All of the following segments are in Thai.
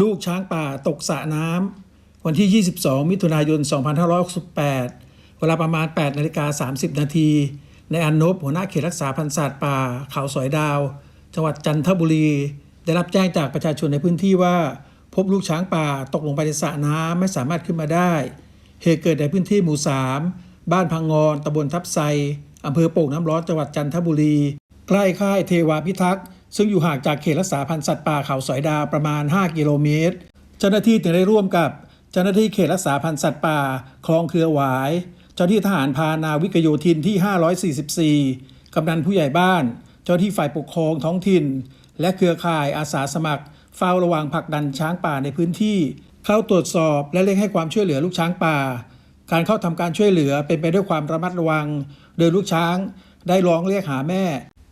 ลูกช้างป่าตกสระน้ำวันที่ 22 มิถุนายน 2568 เวลาประมาณ 8นาฬิกา30 นาทีในอันนบหัวหน้าเขตรักษาพันธุ์สัตว์ป่า เขาสอยดาว จังหวัดจันทบุรี ได้รับแจ้งจากประชาชนในพื้นที่ว่า พบลูกช้างป่าตกลงไปในสระน้ำไม่สามารถขึ้นมาได้ เหตุเกิดในพื้นที่หมู่ 3 บ้านพังงอนตำบลทับไซอำเภอโป่งน้ำร้อนจังหวัดจันทบุรี ใกล้ค่ายเทวาพิทักษ์ ซึ่งอยู่ห่างจากเขตรักษาพันธุ์สัตว์ป่าเขาสอยดาวประมาณ 5 กิโลเมตร เจ้าหน้าที่จึงได้ร่วมกับเจ้าหน้าที่เขตรักษาพันธุ์สัตว์ป่าคลองเครือหวาย เจ้าหน้าที่ทหารพานาวิกโยธินที่ 544 กำนันผู้ใหญ่บ้าน เจ้าที่ฝ่ายปกครองท้องถิ่น และเครือข่ายอาสาสมัคร เฝ้าระวังผลักดันช้างป่าในพื้นที่ เข้าตรวจสอบและเร่งให้ความช่วยเหลือลูกช้างป่า การเข้าทำการช่วยเหลือเป็นไปด้วยความระมัดระวัง โดยลูกช้างได้ร้องเรียกหาแม่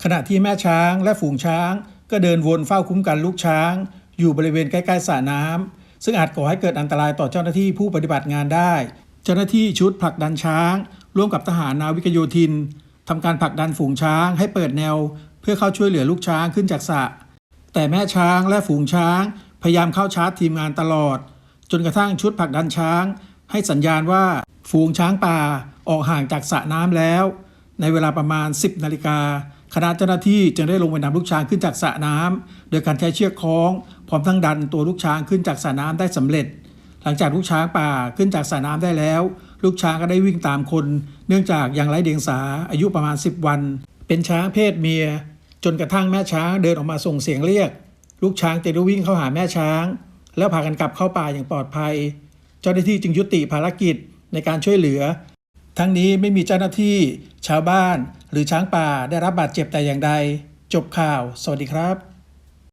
ขณะที่แม่ช้างและฝูงช้าง ก็เดินวนเฝ้าคุ้มกันลูกช้าง อยู่บริเวณใกล้ๆสระน้ำซึ่งอาจก่อให้เกิดอันตรายต่อเจ้าหน้าที่ผู้ปฏิบัติงานได้ เจ้าหน้าที่ชุดผลักดันช้าง ร่วมกับทหารนาวิกโยธินทำการผลักดันฝูงช้างให้เปิดแนว เพื่อเข้าช่วยเหลือลูกช้างขึ้นจากสระแต่แม่ช้างและฝูงช้าง พยายามเข้าชาร์จทีมงานตลอด จนกระทั่งชุดผลักดันช้าง ให้สัญญาณว่าฝูงช้างป่าออกห่างจากสระน้ำแล้ว ในเวลาประมาณ 10นาฬิกา คณะเจ้าหน้าที่จึงได้ลงไปนำลูกช้างขึ้นจากสระน้ำโดยการใช้เชือกคล้อง พร้อมทั้งดันตัวลูกช้างขึ้นจากสระน้ำได้สำเร็จ หลังจากลูกช้างป่าขึ้นจากสระน้ำได้แล้ว ลูกช้างก็ได้วิ่งตามคน เนื่องจากยังไร้เดียงสาอายุประมาณ 10 วัน เป็นช้างเพศเมีย จนกระทั่งแม่ช้างเดินออกมาส่งเสียงเรียก ลูกช้างจึงได้วิ่งเข้าหาแม่ช้าง แล้วพากันกลับเข้าป่าอย่างปลอดภัย เจ้าหน้าที่จึงยุติภารกิจในการช่วยเหลือ ทั้งนี้ไม่มีเจ้าหน้าที่ ชาวบ้าน หรือช้างป่าได้รับบาดเจ็บแต่อย่างใด จบข่าว สวัสดีครับ